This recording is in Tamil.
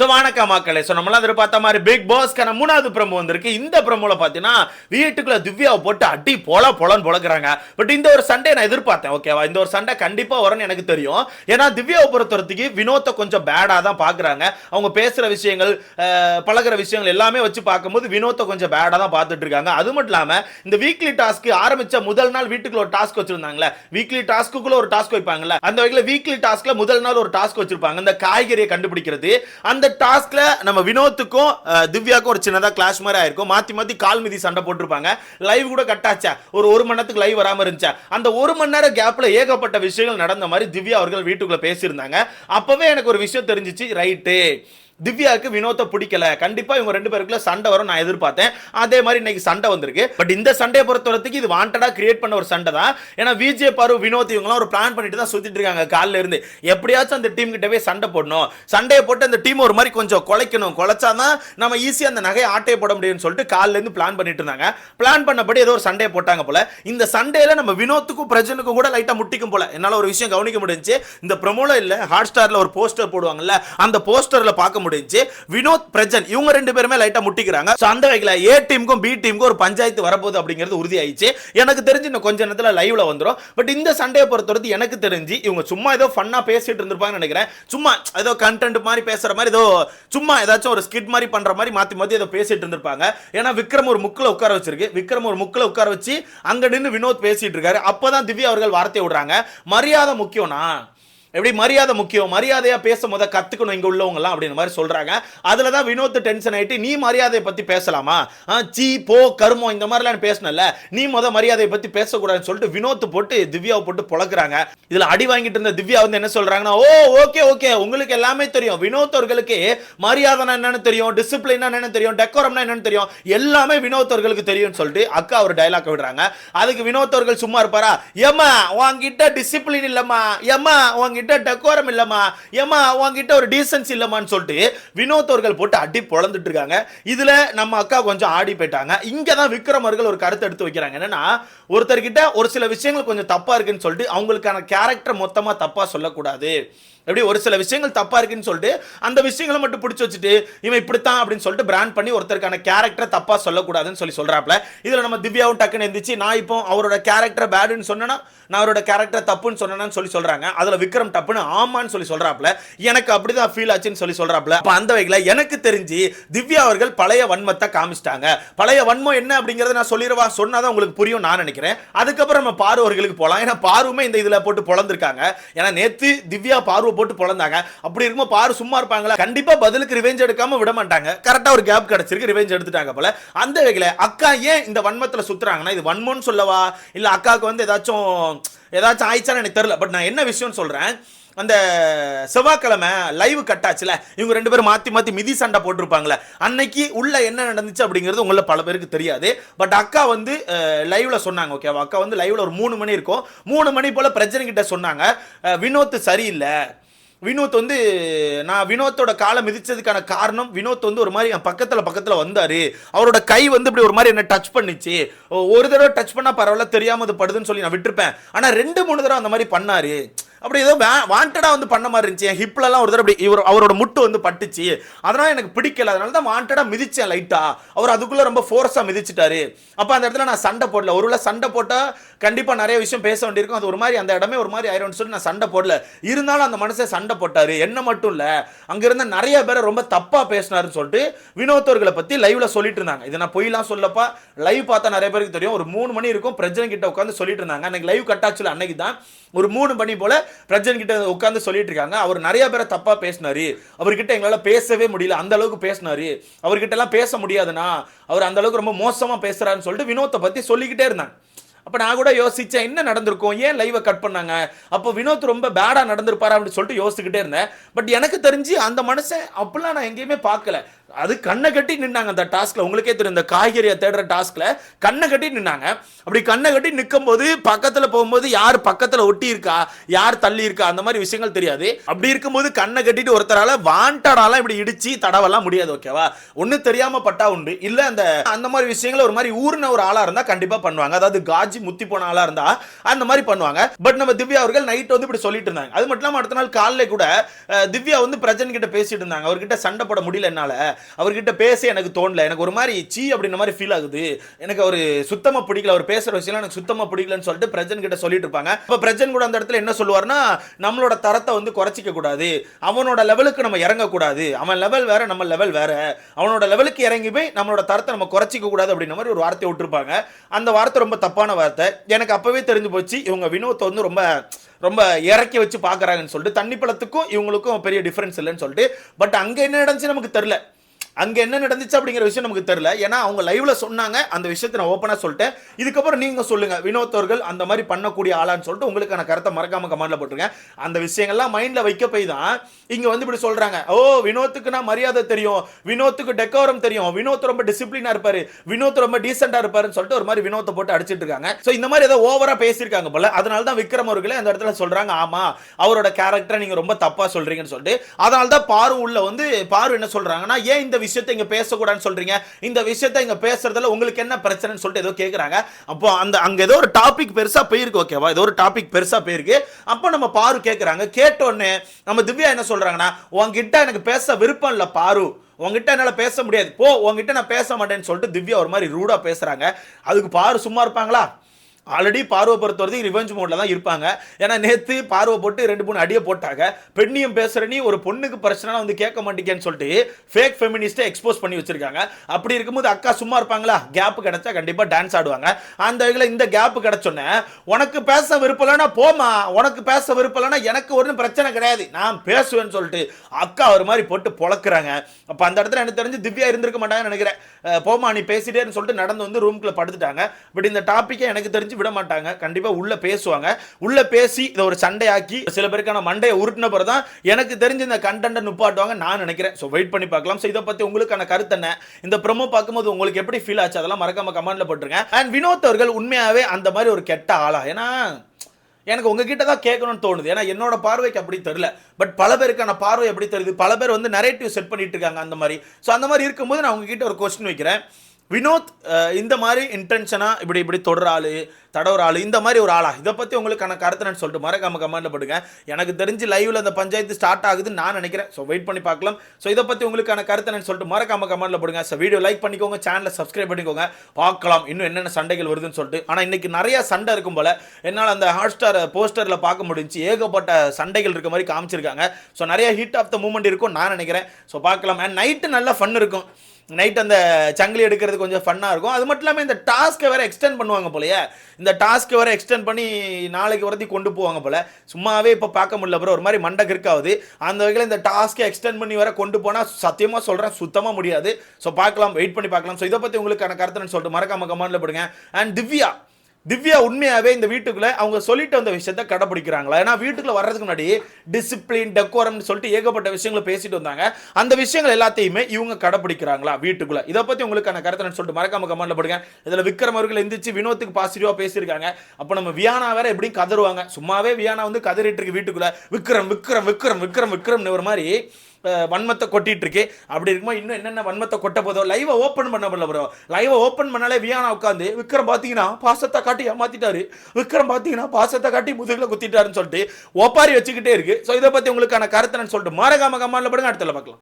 ஸோ வணக்க மக்களே. ஸோ நம்மளாம் எதிர்பார்த்த மாதிரி பிக் பாஸ்க்கான மூணாவது பிரமு வந்திருக்கு. இந்த பிரமுவில் பார்த்தீங்கன்னா வீட்டுக்குள்ளே திவ்யாவை போட்டு அடி பொல பொலன்னு பொழக்கிறாங்க பட் இந்த ஒரு சண்டே நான் எதிர்பார்த்தேன் ஓகேவா இந்த ஒரு சண்டை கண்டிப்பாக வரும்னு எனக்கு தெரியும். ஏன்னா திவ்யாவை பொறுத்தவரத்துக்கு வினோத்தை கொஞ்சம் பேடாக தான் பார்க்குறாங்க. அவங்க பேசுகிற விஷயங்கள் பழகிற பழகுற விஷயங்கள் எல்லாமே வச்சு பார்க்கும்போது வினோத்தை கொஞ்சம் பேடாக தான் பார்த்துட்டு இருக்காங்க. அது மட்டும் இல்லாமல் இந்த வீக்லி டாஸ்க் ஆரம்பித்த முதல் நாள் வீட்டுக்குள்ள ஒரு டாஸ்க் வச்சுருந்தாங்களே வீக்லி டாஸ்க்குள்ளே ஒரு டாஸ்க் வைப்பாங்கல்ல? அந்த வகையில் வீக்லி டாஸ்க்கில் முதல் நாள் ஒரு டாஸ்க் வச்சிருப்பாங்க. இந்த காய்கறியை கண்டுபிடிக்கிறது அந்த டாஸ்க்ல நம்ம வினோத்துக்கும் திவ்யாக்கும் ஒரு சின்னதா கிளாஸ் மாதிரி ஆயிருக்கும். மாத்தி மாத்தி கால் மிதி சண்டை போட்டிருப்பாங்க. லைவ் கூட கட் ஆச்சா? ஒரு ஒரு மணி நேரத்துக்கு லைவ் வராம இருந்துச்சா? அந்த ஒரு மணி நேரம் கேப்ல ஏகப்பட்ட விஷயங்கள் நடந்த மாதிரி திவ்யா அவர்கள் வீட்டுக்குள்ள பேசியிருந்தாங்க. அப்பவே எனக்கு ஒரு விஷயம் தெரிஞ்சிச்சு. ரைட்டு திவ்யாவுக்கு வினோத்தை பிடிக்கல. கண்டிப்பா இவங்க ரெண்டு பேருக்குள்ள சண்டை வரும் நான் எதிர்பார்த்தேன். அதே மாதிரி இன்னைக்கு சண்டை வந்திருக்கு. பட் இந்த சண்டையை பொறுத்தவரத்துக்கு இது வாண்டடா கிரியேட் பண்ண ஒரு சண்டை தான். ஏன்னா விஜய் பாரு வினோத் இவங்கலாம் ஒரு பிளான் பண்ணிட்டு தான் சுத்திட்டு இருக்காங்க காலில இருந்து. எப்படியாச்சும் அந்த டீம் கிட்ட போய் சண்டை போடணும். சண்டையை போட்டு அந்த டீம் ஒரு மாதிரி கொஞ்சம் குலைக்கணும். குலைச்சாதான் நம்ம ஈஸியா அந்த நகையை ஆட்டையை போட முடியும்னு சொல்லிட்டு காலில இருந்து பிளான் பண்ணிட்டு இருந்தாங்க. பிளான் பண்ணபடி ஏதோ ஒரு சண்டையை போட்டாங்க போல. இந்த சண்டையில நம்ம வினோத்துக்கும் பிரஜனுக்கும் கூட லைட்டா முட்டிக்கும் போல. என்னால ஒரு விஷயம் கவனிக்க முடிஞ்சு இந்த ப்ரமோல இல்ல ஹாட் ஸ்டார்ல ஒரு போஸ்டர் போடுவாங்கல்ல அந்த போஸ்டர்ல பார்க்க முடியும் முடிஞ்சு வினோத் பிரஜன் இவங்க ரெண்டு பேருமே லைட்டா முட்டிக்கிறாங்க. சோ அந்த வகையில ஏ டீமுக்கும் பி டீமுக்கும் ஒரு பஞ்சாயத்து வரப்போகுது அப்படிங்கிறது உறுதி ஆயிடுச்சு எனக்கு தெரிஞ்சு இன்னும் கொஞ்ச நேரத்தில் லைவ்ல வந்துரும். பட் இந்த சண்டையை பொறுத்தவரைக்கும் எனக்கு தெரிஞ்சு இவங்க சும்மா ஏதோ ஃபன்னா பேசிட்டு இருந்திருப்பாங்கன்னு நினைக்கிறேன். சும்மா ஏதோ கண்டென்ட் மாதிரி பேசுற மாதிரி ஏதோ சும்மா ஏதாச்சும் ஒரு ஸ்கிட் மாதிரி பண்ற மாதிரி மாத்தி மாத்தி ஏதோ பேசிட்டு இருந்திருப்பாங்க. ஏன்னா விக்ரம் ஒரு முக்கில் உட்கார வச்சிருக்கு. விக்ரம் ஒரு முக்கில் உட்கார வச்சு அங்க நின்று வினோத் பேசிட்டு இருக்காரு. அப்பதான் திவ்யா அவர்கள் வார்த்தை விடுறாங்க. மரியாதை முக்கியம்னா எப்படி மரியாதை முக்கியம்? மரியாதையாக பேச முத கத்துக்கணும் இங்க உள்ளவங்க எல்லாம் மாதிரி சொல்றாங்க. அதில் தான் வினோத் டென்ஷன் ஆயிட்டு நீ மரியாதையை பத்தி பேசலாமா? ஆ, சீ போ கருமம் இந்த மாதிரிலாம் பேசணும்ல நீ முத மரியாதையை பற்றி பேசக்கூடாதுன்னு சொல்லிட்டு வினோத் போட்டு திவ்யாவை போட்டு பொழக்குறாங்க இதுல அடி வாங்கிட்டு இருந்த திவ்யா வந்து என்ன சொல்றாங்கன்னா ஓ ஓகே ஓகே உங்களுக்கு எல்லாமே தெரியும். வினோத் அவர்களுக்கு மரியாதைனா என்னன்னு தெரியும் டிசிப்ளினா என்னன்னு தெரியும் டெக்கோரம்னா என்னன்னு தெரியும். எல்லாமே வினோத் அவர்களுக்கு தெரியும்னு சொல்லிட்டு அக்கா ஒரு டைலாக் விடுறாங்க. அதுக்கு வினோத் அவர்கள் சும்மா இருப்பாரா? ஏமா உங்ககிட்ட டிசிப்ளின் இல்லம்மா. ஏமா உங்ககிட்ட டெக்கோரம் இல்லம்மா. ஏமா உங்ககிட்ட ஒரு டீசன்ஸ் இல்லம்மான்னு சொல்லிட்டு வினோத் அவர்கள் போட்டு அடி பொழந்துட்டு இருக்காங்க. இதுல நம்ம அக்கா கொஞ்சம் ஆடி போயிட்டாங்க. இங்கே தான் விக்ரம் அவர்கள் ஒரு கருத்து எடுத்து வைக்கிறாங்க. என்னன்னா ஒருத்தர்கிட்ட ஒரு சில விஷயங்கள் கொஞ்சம் தப்பா இருக்குன்னு சொல்லிட்டு அவங்களுக்கான கேரக்டர் மொத்தமா தப்பா சொல்லக்கூடாது. எப்படி ஒரு சில விஷயங்கள் தப்பா இருக்குன்னு சொல்லிட்டு அந்த விஷயங்களை மட்டும் பிடிச்சி வச்சுட்டு இவன் இப்படித்தான் அப்படின்னு சொல்லிட்டு பிராண்ட் பண்ணி ஒருத்தருக்கான கேரக்டரை தப்பா சொல்லக்கூடாதுன்னு சொல்லி சொல்றாப்ல. இதுல நம்ம திவ்யாவும் டக்குன்னு இருந்துச்சு நான் இப்போ அவரோட கேரக்டர் பேடுன்னு சொன்னேன்னா நான் அவரோட கேரக்டர் தப்புன்னு சொன்னேன்னு சொல்லி சொல்றாங்க. அதுல விக்ரம் டப்புன்னு ஆமான்னு சொல்லி சொல்றாப்ல. எனக்கு அப்படிதான் ஃபீல் ஆச்சுன்னு சொல்லி சொல்றாப்ல. அப்ப அந்த வகையில எனக்கு தெரிஞ்சு திவ்யா அவர்கள் பழைய வன்மத்தை காமிச்சிட்டாங்க. பழைய வன்மம் என்ன அப்படிங்கறத நான் சொல்லிடுவா சொன்னாதான் உங்களுக்கு புரியும் நான் நினைக்கிறேன். அதுக்கப்புறம் நம்ம பாரு அவர்களுக்கு போலாம். ஏன்னா பாருமே இந்த இதுல போட்டு பொழந்திருக்காங்க. ஏன்னா நேத்து திவ்யா பார்வை போட்டு பிறந்தாங்க அப்படி இருக்கும்போது பாரு சும்மா இருப்பாங்களா. கண்டிப்பா பதிலுக்கு ரிவெஞ்ச் எடுக்காம விட மாட்டாங்க. கரெக்டா ஒரு கேப் கிடைச்சிருக்கு ரிவெஞ்ச் எடுத்துட்டாங்க போல. அந்த வகையில அக்கா ஏன் இந்த வன்மத்தில் சுத்துறாங்கன்னா இது வன்மம்னு சொல்லவா? இல்ல அக்காவுக்கு வந்து ஏதாச்சும் ஏதாச்சும் ஆயிடுச்சான்னு எனக்கு தெரியல. பட் நான் என்ன விஷயம்னு சொல்றேன் அந்த செவ்வாய்க்கிழமை லைவ் கட்டாச்சுல இவங்க ரெண்டு பேரும் மாத்தி மாத்தி மிதி சண்டை போட்டிருப்பாங்களே. அன்னைக்கு உள்ள என்ன நடந்துச்சு அப்படிங்கிறது உங்களை பல பேருக்கு தெரியாது. பட் அக்கா வந்து லைவ்ல சொன்னாங்க ஓகேவா அக்கா வந்து லைவ்ல ஒரு மூணு மணி இருக்கும். மூணு மணி போல பிரச்சனை கிட்ட சொன்னாங்க வினோத் சரியில்லை. வினோத் வந்து நான் வினோத்தோட காலை மிதிச்சதுக்கான காரணம் வினோத் வந்து ஒரு மாதிரி என் பக்கத்தில் பக்கத்தில் வந்தார். அவரோட கை வந்து இப்படி ஒரு மாதிரி என்ன டச் பண்ணிச்சு. ஒரு தடவை டச் பண்ணால் பரவாயில்ல தெரியாமல் அது படுதுன்னு சொல்லி நான் விட்டுருப்பேன். ஆனால் ரெண்டு மூணு தடவை அந்த மாதிரி பண்ணார். அப்படி ஏதோ வாண்டடாக வந்து பண்ண மாதிரி இருந்துச்சு. என் ஹிப்லலாம் ஒரு தடவை அப்படி இவர் அவரோட முட்டு வந்து பட்டுச்சு. அதனால் எனக்கு பிடிக்கல. அதனால தான் வாண்டடாக மிதித்தேன் லைட்டாக அவர் அதுக்குள்ளே ரொம்ப ஃபோர்ஸாக மிதிச்சிட்டாரு. அப்போ அந்த இடத்துல நான் சண்டை போடல. ஒருவேளை சண்டை போட்டால் கண்டிப்பாக நிறைய விஷயம் பேச வேண்டியிருக்கும். அது ஒரு மாதிரி அந்த இடமே ஒரு மாதிரி ஆயிரும்னு சொல்லி நான் சண்டை போடல. இருந்தாலும் அந்த மனுஷன் சண்டை போட்டார். என்ன மட்டும் இல்லை அங்கேருந்து நிறைய பேரை ரொம்ப தப்பாக பேசினாருன்னு சொல்லிட்டு வினோத்தவர்களை பற்றி லைவ்ல சொல்லிட்டு இருந்தாங்க. இதை நான் பொய்லாம் சொல்லப்பா லைவ் பார்த்தா நிறைய பேருக்கு தெரியும். ஒரு மூணு மணி இருக்கும். பிரஜன் கிட்ட உட்காந்து சொல்லிட்டு இருந்தாங்க. அன்னைக்கு லைவ் கட்டாச்சுல அன்னைக்கு தான் ஒரு மூணு மணி போல பிரஜன் கிட்ட உட்காந்து சொல்லிட்டு இருக்காங்க அவர் நிறைய பேரை தப்பா பேசினாரு. அவர்கிட்ட எங்களால பேசவே முடியல. அந்த அளவுக்கு பேசினாரு. அவர்கிட்ட எல்லாம் பேச முடியாதுன்னா அவர் அந்த அளவுக்கு ரொம்ப மோசமா பேசுறாருன்னு சொல்லிட்டு வினோத்தை பத்தி சொல்லிக்கிட்டே இருந்தாங்க. அப்ப நான் கூட யோசிச்சேன் என்ன நடந்திருக்கும்? ஏன் லைவை கட் பண்ணாங்க? அப்போ வினோத் ரொம்ப பேடா நடந்திருப்பாரா? அப்படின்னு சொல்லிட்டு யோசிச்சுக்கிட்டே இருந்தேன். பட் எனக்கு தெரிஞ்சு அந்த மனுஷன் அப்படிலாம் நான் எங்கேயுமே பார்க்கல. அது கண்ணை கட்டி நின்னாங்க அந்த டாஸ்க்ல உங்களுக்கே தெரியும் இந்த காய்கறியை தேடுற டாஸ்க்ல கண்ணை கட்டி நின்னாங்க. அப்படி கண்ணை கட்டி நிற்கும் போது பக்கத்துல போகும்போது யார் பக்கத்துல ஒட்டி இருக்கா யார் தள்ளி இருக்கா அந்த மாதிரி விஷயங்கள் தெரியாது. அப்படி இருக்கும்போது கண்ணை கட்டிட்டு ஒருத்தரால வாண்டடாலாம் இப்படி இடிச்சு தடவெல்லாம் முடியாது ஓகேவா ஒண்ணு தெரியாம பட்டா உண்டு. இல்ல அந்த அந்த மாதிரி விஷயங்கள் ஒரு மாதிரி ஊர்ன ஒரு ஆளா இருந்தா கண்டிப்பா பண்ணுவாங்க. அதாவது காஜி முத்தி போன ஆளா இருந்தா அந்த மாதிரி பண்ணுவாங்க. பட் நம்ம திவ்யா அவர்கள் நைட் வந்து இப்படி சொல்லிட்டு இருந்தாங்க. அது மட்டும் இல்லாம அடுத்த நாள் காலைல கூட திவ்யா வந்து பிரஜன் கிட்ட பேசிட்டு இருந்தாங்க. அவர்கிட்ட சண்டை போட முடியல என்னால. அவர்கிட்ட பேச எனக்கு தோணல. எனக்கு ஒரு மாதிரி சீ அப்படின்ற மாதிரி ஃபீல் ஆகுது. எனக்கு அவர் சுத்தமாக பிடிக்கல. அவர் பேசுகிற விஷயம் எனக்கு சுத்தமாக பிடிக்கலன்னு சொல்லிட்டு பிரஜன் கிட்ட சொல்லிட்டு இருப்பாங்க. இப்போ பிரஜன் கூட அந்த இடத்துல என்ன சொல்லுவார்னா நம்மளோட தரத்தை வந்து குறைச்சிக்க கூடாது. அவனோட லெவலுக்கு நம்ம இறங்கக்கூடாது அவன் லெவல் வேற நம்ம லெவல் வேற. அவனோட லெவலுக்கு இறங்கி போய் நம்மளோட தரத்தை நம்ம குறைச்சிக்க கூடாது அப்படின்ற மாதிரி ஒரு வார்த்தை விட்டுருப்பாங்க. அந்த வார்த்தை ரொம்ப தப்பான வார்த்தை. எனக்கு அப்பவே தெரிஞ்சு போச்சு இவங்க வினோத்தை வந்து ரொம்ப ரொம்ப இறக்கி வச்சு பார்க்குறாங்கன்னு சொல்லிட்டு தண்ணி பழத்துக்கும் இவங்களுக்கும் பெரிய டிஃப்ரென்ஸ் இல்லைன்னு சொல்லிட்டு. பட் அங்கே என்ன நடந்துச்சு நமக்கு தெரில அங்கே என்ன நடந்துச்சு அப்படிங்கிற விஷயம் நமக்கு தெரியல. ஏன்னா அவங்க லைவ்ல சொன்னாங்க. அந்த விஷயத்தை நான் ஓப்பனாக சொல்லிட்டேன். இதுக்கப்புறம் நீங்கள் சொல்லுங்கள் வினோத்தவர்கள் அந்த மாதிரி பண்ணக்கூடிய ஆளான்னு சொல்லிட்டு உங்களுக்கான கருத்தை மறக்காம கமெண்ட்ல போட்டுருங்க அந்த விஷயங்கள்லாம் மைண்டில் வைக்க போய் தான் இங்கே வந்து இப்படி சொல்கிறாங்க ஓ வினோத்துக்கு நான் மரியாதை தெரியும். வினோத்துக்கு டெக்கோரம் தெரியும். வினோத் ரொம்ப டிசிப்ளினா இருப்பார். வினோத் ரொம்ப டீசெண்டாக இருப்பாருன்னு சொல்லிட்டு ஒரு மாதிரி வினோத்தை போட்டு அடிச்சிட்டு இருக்காங்க. ஸோ இந்த மாதிரி ஏதோ ஓவராக பேசியிருக்காங்க போல. அதனால தான் விக்ரம் அவர்களே அந்த இடத்துல சொல்கிறாங்க ஆமாம் அவரோட கேரக்டரை நீங்கள் ரொம்ப தப்பாக சொல்கிறீங்கன்னு சொல்லிட்டு. அதனால தான் பாரு உள்ள வந்து பாரு என்ன சொல்கிறாங்கன்னா ஏன் இந்த விஷயத்தை இங்க பேசக்கூடாதுன்னு சொல்றீங்க. இந்த விஷயத்தை இங்க பேசுறதுல உங்களுக்கு என்ன பிரச்சனைன்னு சொல்லிட்டு ஏதோ கேட்குறாங்க அப்போ அந்த அங்க ஏதோ ஒரு டாபிக் பெருசா போயிருக்கு ஓகேவா ஏதோ ஒரு டாபிக் பெருசா போயிருக்கு. அப்போ நம்ம பாரு கேட்குறாங்க கேட்ட உடனே நம்ம திவ்யா என்ன சொல்றாங்கன்னா உங்ககிட்ட எனக்கு பேச விருப்பம் இல்ல பாரு. உங்ககிட்ட என்னால் பேச முடியாது. போ உங்ககிட்ட நான் பேச மாட்டேன்னு சொல்லிட்டு திவ்யா ஒரு மாதிரி ரூடா பேசுகிறாங்க அதுக்கு பாரு சும்மா இருப்பாங்களா? ஆல்ரெடி பார்வை பொறுத்த வரைக்கும் ரிவெஞ்ச் மோட்ல தான் இருப்பாங்க. ஏன்னா நேத்து பார்வை போட்டு ரெண்டு மூணு அடியை போட்டாங்க. பெண்ணியம் பேசுற நீ ஒரு பொண்ணுக்கு பிரச்சனை வந்து கேட்க மாட்டேங்கன்னு சொல்லிட்டு ஃபேக் ஃபெமினிஸ்ட்டை எக்ஸ்போஸ் பண்ணி வச்சிருக்காங்க. அப்படி இருக்கும்போது அக்கா சும்மா இருப்பாங்களா? கேப் கிடைச்சா கண்டிப்பா டான்ஸ் ஆடுவாங்க. அந்த வகையில் இந்த கேப் கிடைச்சோன்னே உனக்கு பேச விருப்பம் இல்லைன்னா போமா உனக்கு பேச விருப்பம் இல்லைன்னா எனக்கு ஒன்றும் பிரச்சனை கிடையாது. நான் பேசுவேன்னு சொல்லிட்டு அக்கா ஒரு மாதிரி போட்டு பொழக்கிறாங்க. அப்போ அந்த இடத்துல எனக்கு தெரிஞ்சு திவ்யா இருந்திருக்க மாட்டாங்கன்னு நினைக்கிறேன். போமா நீ பேசிட்டேன்னு சொல்லிட்டு நடந்து வந்து ரூம்குள்ள படுத்துட்டாங்க. பட் இந்த டாப்பிக்கை எனக்கு தெரிஞ்சு விட மாட்டாங்க. கண்டிப்பா உள்ள பேசுவாங்க. உள்ள பேசி இதை ஒரு சண்டையாக்கி சில பேருக்கான மண்டையை உருட்டின பிறகு தான் எனக்கு தெரிஞ்ச இந்த கண்டென்ட்டை நுப்பாட்டுவாங்க நான் நினைக்கிறேன். ஸோ வெயிட் பண்ணி பார்க்கலாம். ஸோ இதை பத்தி உங்களுக்கான கருத்து என்ன? இந்த ப்ரொமோ பார்க்கும்போது உங்களுக்கு எப்படி ஃபீல் ஆச்சு? அதெல்லாம் மறக்காம கமெண்ட்ல போட்டுருங்க. அண்ட் வினோத் அவர்கள் உண்மையாவே அந்த மாதிரி ஒரு கெட்ட ஆளா? ஏன்னா எனக்கு உங்ககிட்ட தான் கேட்கணும்னு தோணுது. ஏன்னா என்னோட பார்வைக்கு அப்படி தெரியல. பட் பல பேருக்கான பார்வை எப்படி தெரியுது? பல பேர் வந்து நரேட்டிவ் செட் பண்ணிட்டு இருக்காங்க அந்த மாதிரி. ஸோ அந்த மாதிரி இருக்கும்போது நான் உங்ககிட்ட ஒரு கொஸ்டின் வைக்கிறேன். வினோத் இந்த மாதிரி இன்டென்ஷனாக இப்படி இப்படி தொடர ஆள் தடவுற ஆள் இந்த மாதிரி ஒரு ஆளா? இதை பற்றி உங்களுக்கான கருத்துன்னு சொல்லிட்டு மறக்காம கமெண்ட்ல போடுங்க. எனக்கு தெரிஞ்சு லைவில் அந்த பஞ்சாயத்து ஸ்டார்ட் ஆகுதுன்னு நான் நினைக்கிறேன். ஸோ வெயிட் பண்ணி பார்க்கலாம். ஸோ இதை பற்றி உங்களுக்கான கருத்துன்னு சொல்லிட்டு மறக்காம கமெண்ட்ல போடுங்க. ஸோ வீடியோ லைக் பண்ணிக்கோங்க சேனலை சப்ஸ்கிரைப் பண்ணிக்கோங்க. பார்க்கலாம். இன்னும் என்னென்ன சண்டைகள் வருதுன்னு சொல்லிட்டு. ஆனால் இன்றைக்கி நிறையா சண்டை இருக்கும் போல. என்னால் அந்த ஹாட் ஸ்டார் போஸ்டரில் பார்க்க முடிஞ்சு ஏகப்பட்ட சண்டைகள் இருக்க மாதிரி காமிச்சிருக்காங்க. ஸோ நிறைய ஹிட் ஆஃப் த மூமெண்ட் இருக்கும் நான் நினைக்கிறேன். ஸோ பார்க்கலாம். அண்ட் நைட்டு நல்ல ஃபன் இருக்கும். நைட் அந்த சங்கிலி எடுக்கிறது கொஞ்சம் ஃபன்னாக இருக்கும். அது மட்டும் இல்லாமல் இந்த டாஸ்க்கை வேறு எக்ஸ்டெண்ட் பண்ணுவாங்க போலயே. இந்த டாஸ்க்கை வேறு எக்ஸ்டெண்ட் பண்ணி நாளைக்கு வரதி கொண்டு போவாங்க போல. சும்மாவே இப்போ பார்க்க முடியல ப்ரோ ஒரு மாதிரி மண்டை கிறுக்காவது அந்த வகையில் இந்த டாஸ்க்கை எக்ஸ்டெண்ட் பண்ணி வர கொண்டு போனால் சத்தியமாக சொல்கிறேன் சுத்தமாக முடியாது. ஸோ பார்க்கலாம் வெயிட் பண்ணி பார்க்கலாம். ஸோ இதை பற்றி உங்களுக்கான கருத்துன்னு சொல்லிட்டு மறக்காம கமெண்டில் போடுங்க. அண்ட் திவ்யா திவ்யா உண்மையாகவே இந்த வீட்டுக்குள்ளே அவங்க சொல்லிட்டு வந்த விஷயத்த கடைபிடிக்கிறாங்களா? ஏன்னா வீட்டுக்குள்ள வர்றதுக்கு முன்னாடி டிசிப்ளின் டெக்கோரம்னு சொல்லிட்டு ஏகப்பட்ட விஷயங்களை பேசிட்டு வந்தாங்க. அந்த விஷயங்கள் எல்லாத்தையுமே இவங்க கடைபிடிக்கிறாங்களா வீட்டுக்குள்ளே? இதை பற்றி உங்களுக்கான கருத்துன்னு சொல்லிட்டு மறக்காம கமெண்ட்ல போடுங்க. இதில் விக்ரம் அவர்கள் எந்திரிச்சு வினோத்துக்கு பாசிட்டிவாக பேசியிருக்காங்க. அப்போ நம்ம வியானா வேற எப்படியும் கதருவாங்க. சும்மாவே வியானா வந்து கதறிட்டு இருக்கு வீட்டுக்குள்ளே. விக்ரம் விக்ரம் விக்ரம் விக்ரம் விக்ரம்னு ஒரு மாதிரி வன்மத்தை கொட்டிட்டு இருக்கு. அப்படி இருக்கும்போது இன்னும் என்னென்ன வன்மத்தை கொட்ட போதோ லைவை ஓப்பன் பண்ண முடியல ப்ரோ லைவை ஓப்பன் பண்ணாலே வியானா உட்காந்து விக்ரம் பார்த்தீங்கன்னா பாசத்தை காட்டி ஏமாத்திட்டாரு. விக்ரம் பார்த்தீங்கன்னா பாசத்தை காட்டி முதுகில் குத்திட்டாருன்னு சொல்லிட்டு ஒப்பாரி வச்சுக்கிட்டே இருக்கு. ஸோ இதை பற்றி உங்களுக்கான கருத்துன்னு சொல்லிட்டு மாரகாம கமாண்டில் படுங்க. அடுத்தல பார்க்கலாம்.